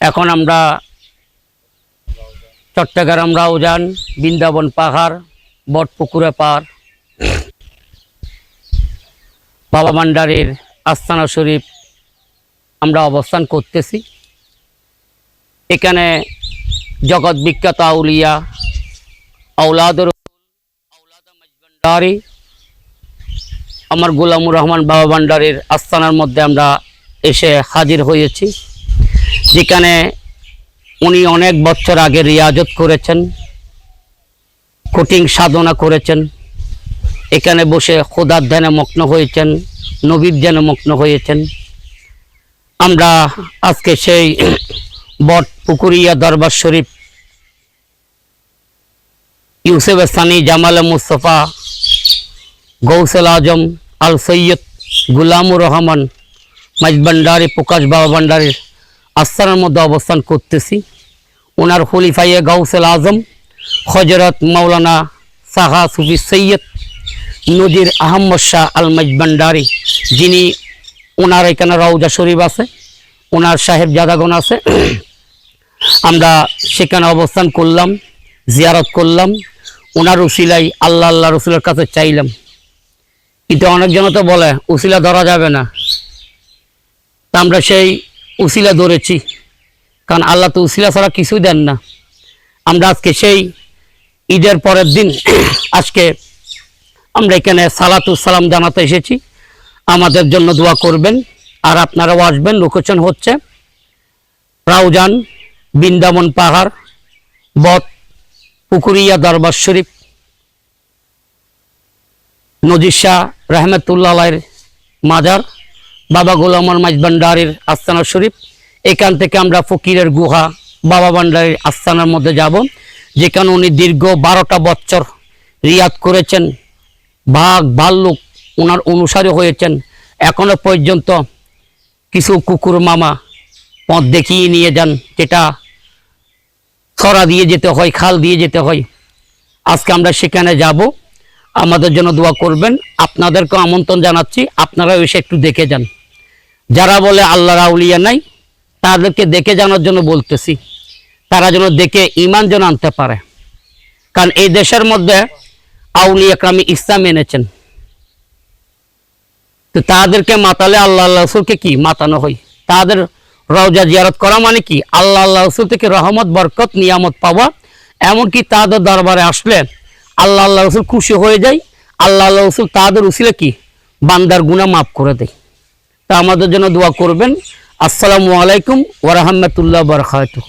এখন আমরা চট্টগ্রাম রাউজান, বৃন্দাবন পাহাড়, বটপুকুরে পাহাড় বাবা ভান্ডারের আস্তানা শরীফ আমরা অবস্থান করতেছি। এখানে জগৎ বিখ্যাত আউলিয়া আউলাদর ভান্ডারি, আমার গোলামুর রহমান বাবা ভান্ডারের আস্তানার মধ্যে আমরা এসে হাজির হয়েছি। যেখানে উনি অনেক বছর আগে রিয়াজত করেছেন, কঠিন সাধনা করেছেন। এখানে বসে খোদার ধ্যানে মগ্ন হয়েছেন, নবীর ধ্যানে মগ্ন হয়েছেন। আমরা আজকে সেই বট পুকুরিয়া দরবার শরীফ, ইউসেফ সানি জামাল মুস্তফা, গৌসেল আজম আল সৈয়দ গুলামুর রহমান মাইজ ভান্ডারি প্রকাশ বাবা ভান্ডারির আস্থানার মধ্যে অবস্থান করতেছি। ওনার খলিফাইয়ে গৌসেল আজম হজরত মাওলানা সাহা সুফি সৈয়দ নজির আহম্মদ শাহ আল মাইজ ভান্ডারি যিনি ওনার এখানে রওজা শরীফ আছে, ওনার সাহেব জাদাগণ আছে। আমরা সেখানে অবস্থান করলাম, জিয়ারত করলাম, ওনার উসিলাই আল্লাহ আল্লাহ রসুলের কাছে চাইলাম। কিন্তু অনেকজন তো বলে, উসিলা ধরা যাবে না। তা আমরা সেই উসিলা ধরেছি। কারণ আল্লাহ তো উসিলা ছাড়া কিছুই দেন না। আমরা আজকে সেই ঈদের পরের দিন আজকে আমরা এখানে সালাতু সালাম জানাতে এসেছি। আমাদের জন্য দোয়া করবেন। আর আপনারাও আসবেন, লোকেশন হচ্ছে রাউজান, বৃন্দাবন পাহাড়, বট, পুকুরিয়া, দরবার শরীফ, নজির শাহ রহমতুল্লাহ মাজার। বাবা গোলামর মাইজ ভান্ডারির আস্তানা শরীফ। এখান থেকে আমরা ফকিরের গুহা, বাবা ভান্ডারের আস্তানার মধ্যে যাব, যেখানে উনি দীর্ঘ বারোটা বছর রিয়াদ করেছেন, বাঘ, ভাল্লুক ওনার অনুসারী হয়েছেন। এখনও পর্যন্ত কিছু কুকুর মামা পথ দেখিয়ে নিয়ে যান, যেটা ছড়া দিয়ে যেতে হয়, খাল দিয়ে যেতে হয়। আজকে আমরা সেখানে যাব। আমাদের জন্য দোয়া করবেন। আপনাদেরকে আমন্ত্রণ জানাচ্ছি। আপনারা এসে একটু দেখে যান। যারা বলে আল্লাহর আউলিয়া নাই, তাদেরকে দেখে জানার জন্য বলতেছি। তারা যেন দেখে ইমান যেন আনতে পারে। কারণ এই দেশের মধ্যে আউলিয়া ক্রামী ইসলাম এনেছেন। তো তাদেরকে মাতালে আল্লাহ আল্লাহ রসুলকে কি মাতানো হয়? তাদের রওজা জিয়ারত করা মানে কি? আল্লাহ আল্লাহ রসুল থেকে রহমত, বরকত, নিয়ামত পাওয়া। এমনকি তাদের দরবারে আসলে আল্লাহ আল্লাহ রসুল খুশি হয়ে যায়। আল্লাহ আল্লাহ রসুল তাদের উসিলে কি? বান্দার গুণা মাফ করে দেয়। তা আমাদের জন্য দোয়া করবেন। আসসালামু আলাইকুম ওরহামতুল্লাহ বরকাতুহ।